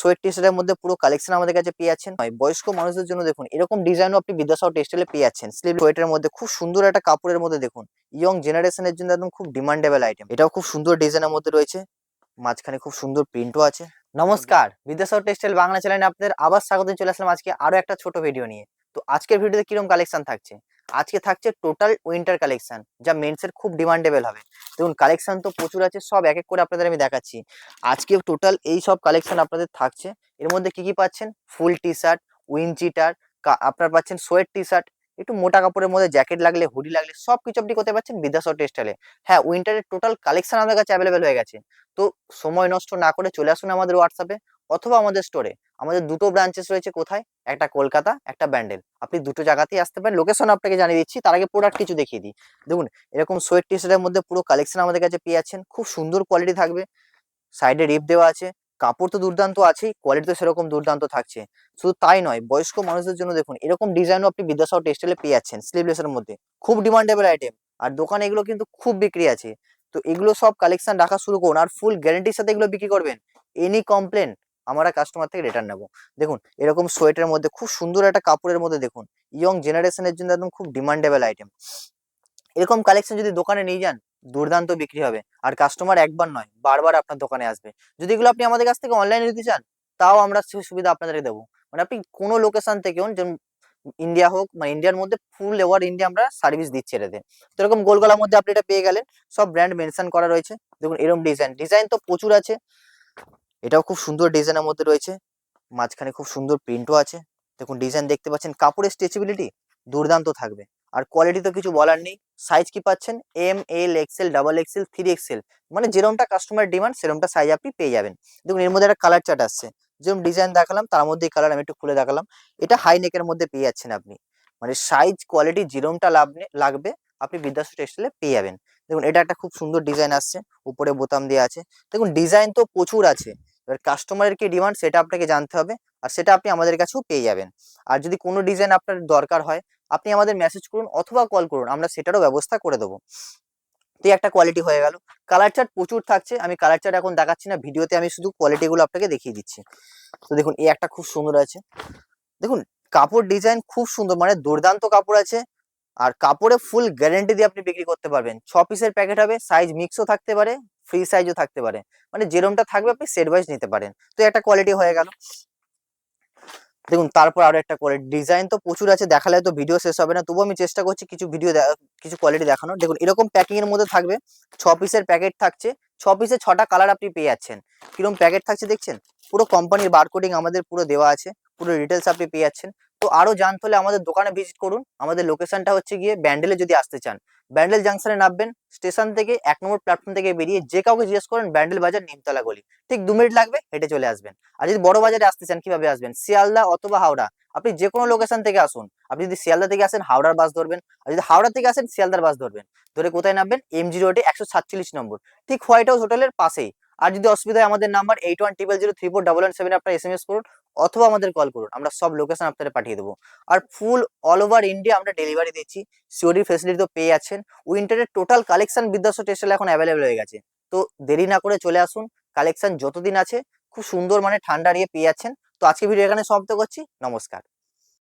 Sweat টেস্টের মধ্যে পুরো কালেকশন আমাদের কাছে পেয়ে যাচ্ছেন। বয়স্ক মানুষদের জন্য দেখুন, এরকম ডিজাইনও আপনি বিদ্যাসাগর টেক্সটাইলে পেয়ে যাচ্ছেন। স্লিভ সোয়েটের মধ্যে খুব সুন্দর একটা কাপড়ের মধ্যে দেখুন ইয়ং জেনারেশনের জন্য একদম খুব ডিমান্ডেবল আইটেম এটাও খুব সুন্দর ডিজাইনের মধ্যে রয়েছে, মাঝখানে খুব সুন্দর প্রিন্টও আছে। নমস্কার, বিদ্যাসাগর টেক্সটাইল বাংলা চ্যানেলে আপনাদের আবার স্বাগত, চলে আসলাম আজকে আরও একটা ছোট ভিডিও নিয়ে। তো আজকের ভিডিওতে কীরকম কালেকশন থাকছে? আজকে থাকছে টোটাল উইন্টার কালেকশন যা মেন্সের খুব ডিমান্ডেবল হবে। দেখুন কালেকশন তো প্রচুর আছে, সব এক এক করে আপনাদের আমি দেখাচ্ছি। আজকে টোটাল এই সব কালেকশন আপনাদের থাকছে। এর মধ্যে কি কি পাচ্ছেন? ফুল টি শার্ট উইনচিটার আপনার পাচ্ছেন সোয়েট টি শার্ট একটু মোটা কাপড়ের মধ্যে জ্যাকেট লাগলে, হুডি লাগলে, সব কিছু আপনি করতে পারছেন বিদ্যাসর টেক্সটাইলে হ্যাঁ উইন্টারের টোটাল কালেকশন আমাদের কাছে অ্যাভেলেবেল হয়ে গেছে। তো সময় নষ্ট না করে চলে আসুন আমাদের হোয়াটসঅ্যাপে অথবা আমাদের স্টোরে আমাদের দুটো ব্রাঞ্চেস রয়েছে কোথায়? একটা কলকাতা, একটা ব্যান্ডেল। আপনি দুটো জায়গাতেই আসতে পারেন। লোকেশন আপনাকে জানিয়ে দিচ্ছি। তার আগে প্রোডাক্ট কিছু দেখিয়ে দিই। দেখুন, এরকম সোয়েট টি শার্টের মধ্যে পুরো কালেকশন আমাদের কাছে পেয়ে যাচ্ছেন। খুব সুন্দর কোয়ালিটি থাকবে। সাইডে রিপ দেওয়া আছে। কাপড় তো দুর্দান্ত আছেই কোয়ালিটি তো সেরকম দুর্দান্ত থাকছে। শুধু তাই নয়, বয়স্ক মানুষদের জন্য দেখুন, এরকম ডিজাইনও আপনি বিদ্যাসাগর টেক্সটাইলে পেয়ে যাচ্ছেন স্লিভলেসের মধ্যে। খুব ডিমান্ডেবল আইটেম আর দোকানে এগুলো কিন্তু খুব বিক্রি আছে। তো এগুলো সব কালেকশন রাখা শুরু করুন। আর ফুল গ্যারেন্টির সাথে এগুলো বিক্রি করবেন। এনি কমপ্লেন আমরা কাস্টমার থেকে রিটার্ন নেব। দেখুন, এরকম সোয়েটের মধ্যে, খুব সুন্দর একটা কাপড়ের মধ্যে দেখুন ইয়ং জেনারেশনের জন্য একদম খুব ডিমান্ডেবল আইটেম এরকম কালেকশন যদি দোকানে নিয়ে যান, দুর্দান্ত বিক্রি হবে। আর কাস্টমার একবার নয়, বারবার আপনার দোকানে আসবে। যদি এগুলো আপনি আমাদের কাছ থেকে অনলাইনে নিতে চান, তাও আমরা সুবিধা আপনাদেরকে দেবো। মানে আপনি কোনো লোকেশন থেকে হন, যেমন ইন্ডিয়া হোক মানে ইন্ডিয়ার মধ্যে ফুল ওভার ইন্ডিয়া আমরা সার্ভিস দিচ্ছি এটাতে। তো এরকম গোলগলার মধ্যে আপনি এটা পেয়ে গেলেন, সব ব্র্যান্ড মেনশন করা রয়েছে। দেখুন, এরকম ডিজাইন ডিজাইন তো প্রচুর আছে। এটাও খুব সুন্দর ডিজাইনের মধ্যে রয়েছে। মাঝখানে খুব সুন্দর প্রিন্টও আছে। দেখুন ডিজাইন দেখতে পাচ্ছেন, কাপড়ের স্ট্রেচেবিলিটি দুর্দান্ত থাকবে। আর কোয়ালিটি তো কিছু বলার নেই। সাইজ কি পাচ্ছেন? M L XL double XL three XL মানে যেরকমটা কাস্টমার ডিমান্ড সেরকমটা সাইজ আপনি পেয়ে যাবেন। দেখুন, এর মধ্যে একটা কালার চার্ট আসছে। যেরকম ডিজাইন দেখালাম, তার মধ্যে কালার আমি একটু খুলে দেখালাম। এটা হাই নেকের মধ্যে পেয়ে যাচ্ছেন আপনি। মানে সাইজ কোয়ালিটি যেরমটা যেরকমটা লাগবে, আপনি বিদ্যাসাগর টেক্সটাইলে পেয়ে যাবেন। দেখুন, এটা একটা খুব সুন্দর ডিজাইন আসছে। উপরে বোতাম দেওয়া আছে। দেখুন ডিজাইন তো প্রচুর আছে। এবার কাস্টমারের কি ডিমান্ড সেটা আপনাকে জানতে হবে আর সেটা আপনি আমাদের কাছেও পেয়ে যাবেন। আর যদি কোনো ডিজাইন আপনার দরকার হয়, আপনি আমাদের মেসেজ করুন অথবা কল করুন, আমরা সেটারও ব্যবস্থা করে দেবো। তো একটা কোয়ালিটি হয়ে গেল। কালার চার্ট প্রচুর থাকছে, আমি কালার চার্ট এখন দেখাচ্ছি না, ভিডিওতে আমি শুধু কোয়ালিটিগুলো আপনাকে দেখিয়ে দিচ্ছি। তো দেখুন, এই একটা খুব সুন্দর আছে। দেখুন, কাপড় ডিজাইন খুব সুন্দর মানে দুর্দান্ত কাপড় আছে। আর কাপড়ে ফুল গ্যারেন্টি দিয়ে আপনি বিক্রি করতে পারবেন। ছ পিসের প্যাকেট হবে সাইজ মিক্সও থাকতে পারে। ফ্রি সাইজও থাকতে পারে। মানে যেরমটা থাকবে আপনি সেট ওয়াইজ নিতে পারেন। তো একটা কোয়ালিটি হয়ে গেল। দেখুন, তারপর আরও একটা কোয়ালিটি ডিজাইন তো প্রচুর আছে, দেখালে তো ভিডিও শেষ হবে না। তবুও আমি চেষ্টা করছি কিছু ভিডিও কিছু কোয়ালিটি দেখানো দেখুন, এরকম প্যাকিং এর মধ্যে থাকবে, ছ পিসের প্যাকেট থাকছে, ছ পিসে ছটা কালার আপনি পেয়ে যাচ্ছেন। কীরকম প্যাকেট থাকছে দেখছেন? পুরো কোম্পানির বারকোডিং আমাদের পুরো দেওয়া আছে, পুরো ডিটেলস আপনি পেয়ে যাচ্ছেন। তো আরও জানতে হলে আমাদের দোকানে ভিজিট করুন। আমাদের লোকেশনটা হচ্ছে গিয়ে ব্যান্ডেলে যদি আসতে চান। ব্যান্ডেল জাংশনে নামবেন স্টেশন থেকে এক নম্বর প্ল্যাটফর্ম থেকে বেরিয়ে যে কাউকে জিজ্ঞেস করেন ব্যান্ডেল বাজার নিমতলা গলি। ঠিক দু মিনিট লাগবে, হেঁটে চলে আসবেন। আর যদি বড় বাজারে আসতে চান, কীভাবে আসবেন? শিয়ালদা অথবা হাওড়া। আপনি যে কোনো লোকেশন থেকে আসুন। আপনি যদি শিয়ালদা থেকে আসেন, হাওড়ার বাস ধরবেন। আর যদি হাওড়া থেকে আসেন, শিয়ালদার বাস ধরবেন। ধরে কোথায় নামবেন? এমজি রোডে একশো সাতচল্লিশ নম্বর। ঠিক হোয়াইট হাউস হোটেলের পাশেই। আর যদি অসুবিধা হয় আমাদের number eight one triple zero three four double one seven আপনার এস এম এস করুন অথবা আমাদের কল করুন। আমরা সব লোকেশন আপনাদের পাঠিয়ে দেবো। আর ফুল অল ওভার ইন্ডিয়া আমরা ডেলিভারি দিচ্ছি। সিওরি ফেসিলিটি তো পেয়ে যাচ্ছেন। উইন্টারের টোটাল কালেকশন বিদ্যাসাগর টেক্সটাইল এখন অ্যাভেলেবেল হয়ে গেছে। তো দেরি না করে চলে আসুন। কালেকশন যতদিন আছে, খুব সুন্দর মানে ঠান্ডা নিয়ে পেয়ে যাচ্ছেন। তো আজকে ভিডিও এখানে সমাপ্ত করছি। নমস্কার।